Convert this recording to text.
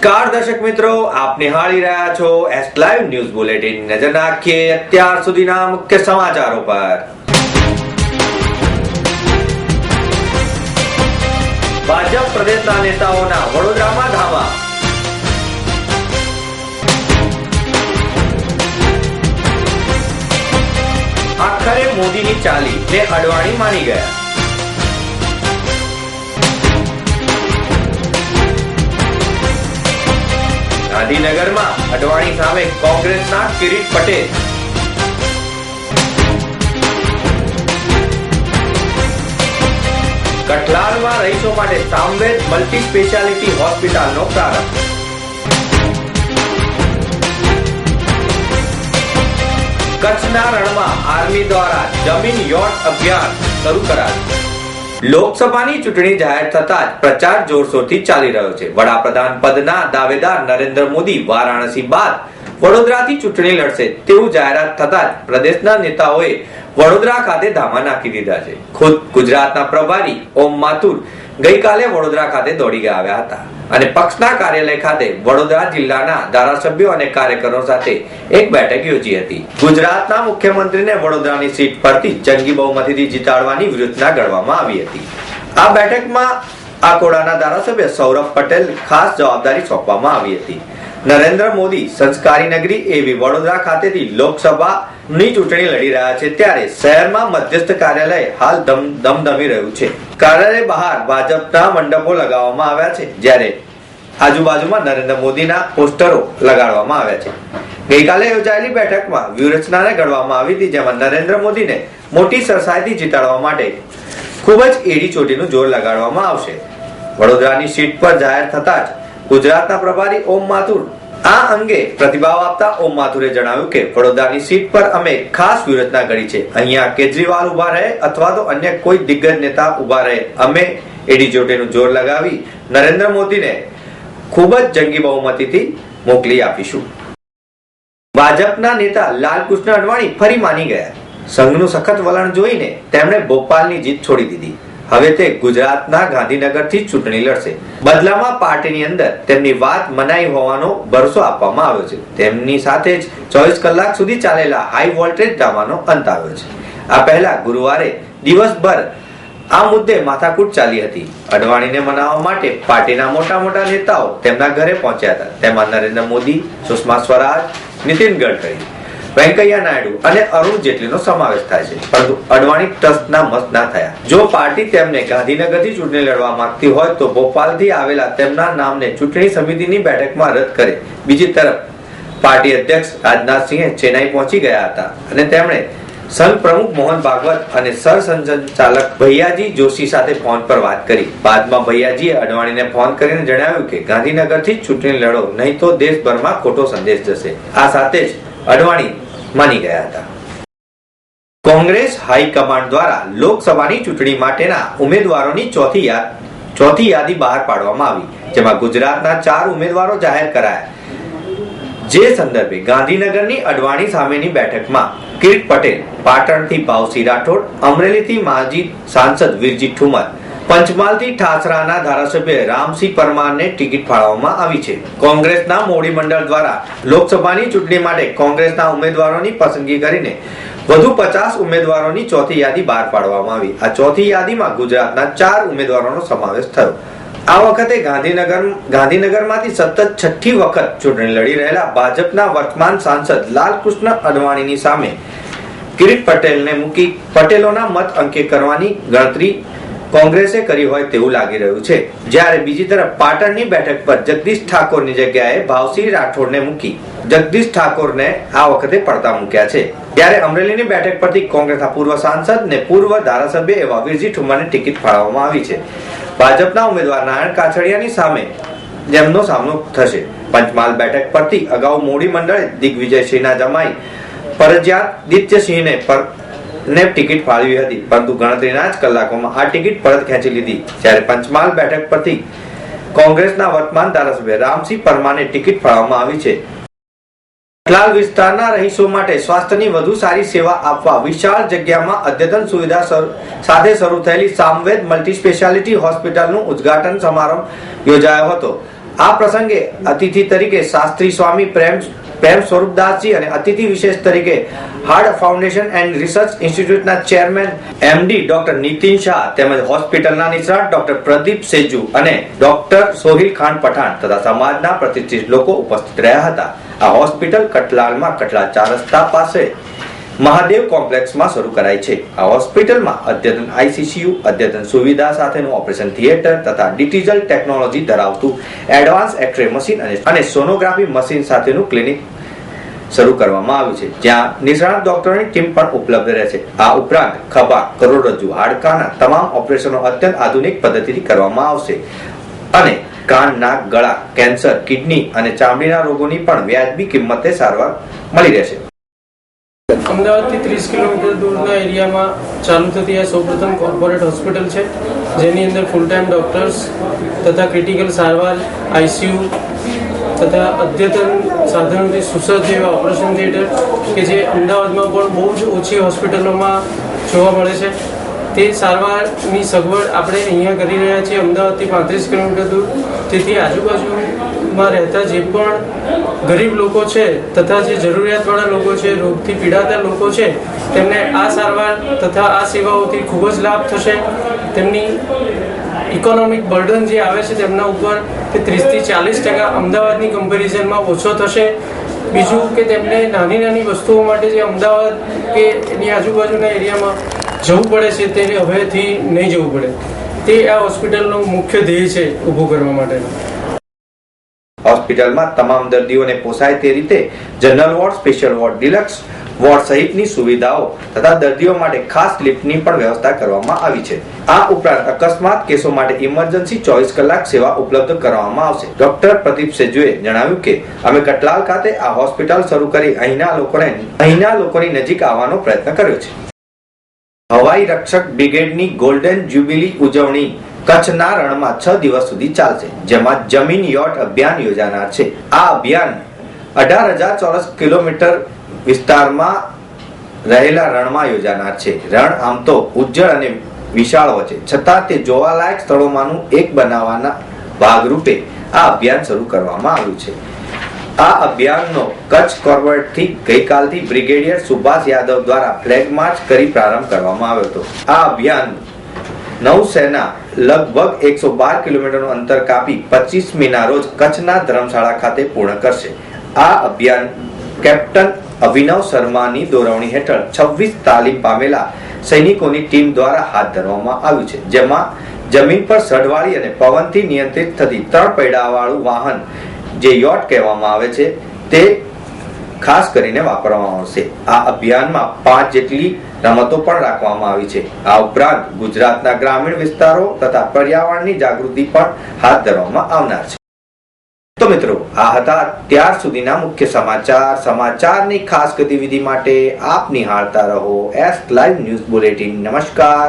નમસ્કાર દર્શક મિત્રો, આપ નિહાળી રહ્યા છો એસ લાઈવ ન્યૂઝ બુલેટિન નજર નાખીએ અત્યાર સુધીના મુખ્ય સમાચારો પર. ભાજપ પ્રદેશના નેતાઓના વડોદરામાં ધાવા આખરે મોદીની ચાલી ને અડવાણી માની ગયા. ગાંધીનગરમાં અડવાણી સામે કોંગ્રેસના કિરીટ પટેલ. કઠલાલમાં રહીશો માટે સામવેદ મલ્ટી સ્પેશિયાલિટી હોસ્પિટલનો પ્રારંભ. કચ્છના રણમાં આર્મી દ્વારા જમીન યોટ અભિયાન શરૂ કરાયું. લોકસભાની ચૂંટણી જાહેર થતા જ પ્રચાર જોરશોરથી ચાલી રહ્યો છે. વડાપ્રધાન પદના દાવેદાર નરેન્દ્ર મોદી વારાણસી બાદ વડોદરાથી ચૂંટણી લડશે તેવું જાહેરાત થતા જ પ્રદેશના નેતાઓએ વડોદરા ખાતે ધામા નાખી દીધા છે. ખુદ ગુજરાતના પ્રભારી ઓમ માથુર ગઈકાલે વડોદરા ખાતે દોડી ગયા આવ્યા હતા. અને પક્ષના કાર્યાલય ખાતે વડોદરા જિલ્લાના ધારાસભ્યો અને કાર્યકરો સાથે એક બેઠક યોજી હતી. ગુજરાતના મુખ્યમંત્રીને વડોદરાની સીટ પરથી જંગી બહુમતીથી જીતાડવાની વ્યૂહરચના ઘડવામાં આવી હતી. આ બેઠકમાં આકોડાના ધારાસભ્ય સૌરભ પટેલ ખાસ જવાબદારી સોંપવામાં આવી હતી. નરેન્દ્ર મોદી સંસ્કારી નગરી એવી વડોદરા ખાતેથી લોકસભાની ચૂંટણી લડી રહ્યા છે. ત્યારે શહેરમાં મધ્યસ્થ કાર્યાલય હાલ ધમ, ધમધમી રહ્યું છે. કાર્યાલય બહાર ભાજપના મંડપો લગાવવામાં આવ્યા છે, જ્યારે આજુબાજુમાં નરેન્દ્ર મોદીના પોસ્ટરો લગાડવામાં આવ્યા છે. ગઈકાલે યોજાયેલી બેઠકમાં વ્યૂહરચનાને ઘડવામાં આવી હતી, જેમાં નરેન્દ્ર મોદીને મોટી સરસાઈથી જીતાડવા માટે ખૂબ જ એડી ચોટીનું જોર લગાડવામાં આવશે. વડોદરાની સીટ પર જાહેર થતા જ ગુજરાતના પ્રભારી ઓમ માથુર. આ અંગે પ્રતિભાવ આપતા ઓમ માથુરે જણાવ્યું કે વડોદરાની સીટ પર અમે ખાસ વ્યૂહરચના ઘડી છે. અહીંયા કેજરીવાલ ઊભા રહે અથવા તો અન્ય કોઈ દિગ્ગજ નેતા ઊભા રહે. અમે એડી ચોટીનું જોર લગાવી નરેન્દ્ર મોદીને ખૂબ જ જંગી બહુમતીથી મોકલી આપીશું. ભાજપના નેતા લાલકૃષ્ણ અડવાણી ફરી માની ગયા. સંઘનું સખત વલણ જોઈને તેમણે ભોપાલની જીત છોડી દીધી. હવે તે ગુજરાતના ગાંધીનગરથી ચૂંટણી લડશે. બદલામાં પાર્ટીની અંદર તેમની વાત મનાઈ હોવાનો ભરોસો આપવામાં આવ્યો છે. તેમની સાથે જ ચોવીસ કલાક સુધી ચાલેલા હાઈ વોલ્ટેજ ડ્રામાનો અંત આવ્યો છે. આ પહેલા ગુરુવારે દિવસભર આ મુદ્દે માથાકૂટ ચાલી હતી. અડવાણીને મનાવવા માટે પાર્ટીના મોટા મોટા નેતાઓ તેમના ઘરે પહોંચ્યા હતા. તેમાં નરેન્દ્ર મોદી, સુષ્મા સ્વરાજ, નીતિન ગડકરી વેંકૈયા નાયડુ અને અરુણ જેટલીનો સમાવેશ થાય છે. પરંતુ અડવાણી ટ્રસ્ટના મત ના થયા. જો પાર્ટી તેમને ગાંધીનગરથી ચૂંટણી લડવા માંગતી હોય તો ભોપાલથી આવેલા તેમના નામને ચૂંટણી સમિતિની બેઠકમાં રદ કરે. બીજી તરફ, પાર્ટી અધ્યક્ષ રાજનાથસિંહે ચેન્નાઈ પહોંચી ગયા હતા અને તેમણે સંઘ પ્રમુખ મોહન ભાગવત અને સરસંઘચાલક ભૈયાજી જોશી સાથે ફોન પર વાત કરી. બાદમાં ભૈયાજીએ અડવાણીને ફોન કરીને જણાવ્યું કે ગાંધીનગરથી ચૂંટણી લડો, નહીં તો દેશભરમાં ખોટો સંદેશ જશે. આ સાથે જ અડવાણી માની ગયા હતા. કોંગ્રેસ હાઈકમાન્ડ દ્વારા લોકસભાની ચૂંટણી માટેના ઉમેદવારોની ચોથી યાદ, ચોથી યાદી બહાર પાડવામાં આવી, જેમાં ગુજરાતના ચાર ઉમેદવારો જાહેર કરાયા. જે સંદર્ભે ગાંધીનગરની અડવાણી સામેની બેઠકમાં કિરીટ પટેલ, પાટણથી ભાવસી રાઠોડ, અમરેલીથી માજી સાંસદ વિરજી ઠુમર પંચમહાલથી ઠાસરાના ધારાસભ્ય રામસિંહ પરમારને ટિકિટ ફાળવવામાં આવી છે. કોંગ્રેસના મોડી મંડળ દ્વારા લોકસભાની ચૂંટણી માટે કોંગ્રેસના ઉમેદવારોની પસંદગી કરીને વધુ પચાસ ઉમેદવારોની ચોથી યાદી બહાર પાડવામાં આવી. આ ચોથી યાદીમાં ગુજરાતના ચાર ઉમેદવારોનો સમાવેશ થયો. આ વખતે ગાંધીનગર, ગાંધીનગરમાંથી સતત છઠ્ઠી વખત ચૂંટણી લડી રહેલા ભાજપના વર્તમાન સાંસદ લાલકૃષ્ણ અડવાણીની સામે કિરીટ પટેલને મૂકી પટેલોના મત અંકે કરવાની ગણતરી કોંગ્રેસે કરી હોય તેવું લાગી રહ્યું છે. જ્યારે બીજી તરફ પાટણની બેઠક પર જગદીશ ઠાકોરની જગ્યાએ ભાવસિંહ રાઠોડને મૂકી જગદીશ ઠાકોરને આ વખતે પડતા મૂક્યા છે. ત્યારે અમરેલીની બેઠક પરથી કોંગ્રેસના પૂર્વ સાંસદ ને પૂર્વ ધારાસભ્ય એવા વીરજી ઠુમરને ટિકિટ ફાળવવામાં આવી છે. ભાજપના ઉમેદવાર નારાયણ કાછડિયાની સામે જેમનો સામનો થશે. પંચમહાલ બેઠક પરથી અગાઉ મોડી મંડળે દિગ્વિજયસિંહના જમાઈ, ફરજિયાત દિત્યસિંહને પર ને ટિકિટ ફાળવી હતી. પરંતુ ગણતરીના જ કલાકોમાં આ ટિકિટ પરત ખેંચી લીધી. જ્યારે પંચમહાલ બેઠક પરથી કોંગ્રેસના વર્તમાન ધારાસભ્ય રામસિંહ પરમાને ટિકિટ ફાળવવામાં આવી છે. કઠલાલ વિસ્તારના રહીશો માટે સ્વાસ્થ્યની વધુ સારી સેવા આપવા વિશાળ જગ્યામાં અદ્યતન સુવિધા સાથે શરૂ થયેલી સામવેદ મલ્ટી સ્પેશિયાલિટી હોસ્પિટલનું ઉદ્ઘાટન સમારંભ યોજાયો હતો. આ પ્રસંગે અતિથિ તરીકે શાસ્ત્રી સ્વામી પ્રેમ પ્રેમ સ્વરૂપદાસજી અને અતિથિ વિશેષ તરીકે heart foundation and research ઇન્સ્ટિટ્યૂટના chairman, MD doctor Nitin Shah તેમજ હોસ્પિટલના નિષ્ણાત ડોક્ટર પ્રદીપ સેજુ અને ડોક્ટર સોહિલ ખાન પઠાણ તથા સમાજના પ્રતિષ્ઠિત લોકો ઉપસ્થિત રહ્યા હતા. આ હોસ્પિટલ કટલાલમાં કટલા ચાર રસ્તા પાસે મહાદેવ કોમ્પ્લેક્સમાં શરૂ કરાઈ છે. આ હોસ્પિટલમાં અદ્યતન આઈસીસીયુ અદ્યતન સુવિધા સાથેનું ઓપરેશન થિયેટર તથા ડિજિટલ ટેકનોલોજી ધરાવતું એડવાન્સ એક્સરે મશીન અને- સોનોગ્રાફી મશીન સાથેનું ક્લિનિક શરૂ કરવામાં આવ્યું છે. જ્યાં નિષ્ણાત ડોક્ટરોની ટીમ પણ ઉપલબ્ધ રહેશે. આ ઉપરાંત ખભા, કરોડરજ્જુ, હાડકાના તમામ ઓપરેશનો અત્યંત આધુનિક પદ્ધતિથી કરવામાં આવશે. અને કાન, નાક, ગળા, કેન્સર, કિડની અને ચામડીના રોગોની પણ વ્યાજબી કિંમતે સારવાર મળી રહેશે. અમદાવાદથી ત્રીસ કિલોમીટર દૂરના એરિયામાં ચાલુ થતી આ સૌપ્રથમ કોર્પોરેટ હોસ્પિટલ છે. જેની અંદર ફૂલ ટાઈમ ડોક્ટર્સ તથા ક્રિટિકલ સારવાર આઈસીયુ તથા અદ્યતન સાધનોથી સુસજ્જ એવા ઓપરેશન થિયેટર કે જે અમદાવાદમાં પણ બહુ જ ઓછી હોસ્પિટલોમાં જોવા મળે છે. તે સારવારની સગવડ આપણે અહીંયા કરી રહ્યા છીએ. અમદાવાદથી પાંત્રીસ કિલોમીટર દૂર. તેથી આજુબાજુમાં રહેતા જે પણ ગરીબ લોકો છે તથા જે જરૂરિયાતવાળા લોકો છે, રોગથી પીડાતા લોકો છે, તેમને આ સારવાર તથા આ સેવાઓથી ખૂબ જ લાભ થશે. તેમની ઇકોનોમિક બર્ડન જે આવે છે તેમના ઉપર તે ત્રીસથી ચાલીસ ટકા અમદાવાદની કમ્પેરિઝનમાં ઓછો થશે. બીજું કે તેમને નાની નાની વસ્તુઓ માટે જે અમદાવાદ કે એની આજુબાજુના એરિયામાં જવું પડે છે તેને હવેથી નહીં જવું પડે. તે આ હોસ્પિટલનો મુખ્ય ધ્યેય છે ઊભું કરવા માટેનો. હોસ્પિટલમાં તમામ દર્દીઓને પોસાય તે રીતે general ward, special ward, deluxe ward સહિતની સુવિધાઓ તથા દર્દીઓ માટે ખાસ લિફ્ટની પણ વ્યવસ્થા કરવામાં આવી છે. આ ઉપરાંત અકસ્માત કેસો માટે ઇમરજન્સી ચોવીસ કલાક સેવા ઉપલબ્ધ કરવામાં આવશે. ડોક્ટર પ્રદીપ સેજુએ જણાવ્યું કે, અમે કટલાલ ખાતે આ હોસ્પિટલ શરૂ કરી અહીંના લોકોને, અહીંના લોકોની નજીક આવવાનો પ્રયત્ન કર્યો છે. હવાઈ રક્ષક બ્રિગેડની ગોલ્ડન જ્યુબિલી ઉજવણી કચ્છના રણમાં છ દિવસ સુધી ચાલશે, જેમાં જમીન યોટ અભિયાન યોજાનાર છે. આ અભિયાન અઢાર હજાર ચોરસ કિલોમીટર વિસ્તારમાં રહેલા રણમાં યોજાનાર છે. રણ આમ તો ઉજ્જળ અને વિશાળ હોય છે. છતાં તે જોવાલાયક સ્થળોમાંનું એક બનાવવાના ભાગરૂપે આ અભિયાન શરૂ કરવામાં આવ્યું છે. આ અભિયાનનો કચ્છ કોર્બેટથી ગઈકાલથી બ્રિગેડિયર સુભાષ યાદવ દ્વારા ફ્લેગ માર્ચ કરી પ્રારંભ કરવામાં આવ્યો હતો. આ અભિયાન નૌસેના લગભગ એકસો બાર કિલોમીટરનું અંતર કાપી પચીસમીના રોજ કચ્છના ધર્મશાળા ખાતે પૂર્ણ કરશે. આ અભિયાન કેપ્ટન અભિનવ શર્માની દોરવણી હેઠળ છવ્વીસ તાલીમ પામેલા સૈનિકોની ટીમ દ્વારા હાથ ધરવામાં આવ્યું છે, જેમાં જમીન પર સઢવાળી અને પવનથી નિયંત્રિત થતી ત્રણ પૈડાવાળું વાહન જે યોટ કહેવામાં આવે છે, તે ખાસ કરીને વાપરવામાં આવશે. આ અભિયાનમાં પાંચ જેટલી રમતો પણ રાખવામાં આવી છે. આ ઉપરાંત ગુજરાતના ગ્રામીણ વિસ્તારો તથા પર્યાવરણની જાગૃતિ પણ હાથ ધરવામાં આવનાર છે. તો મિત્રો, આ હતા ત્યાર સુધીના મુખ્ય સમાચાર. સમાચારની ખાસ ગતિવિધિ માટે આપ નિહાળતા રહો. એસ લાઈવ ન્યૂઝ બુલેટિન નમસ્કાર.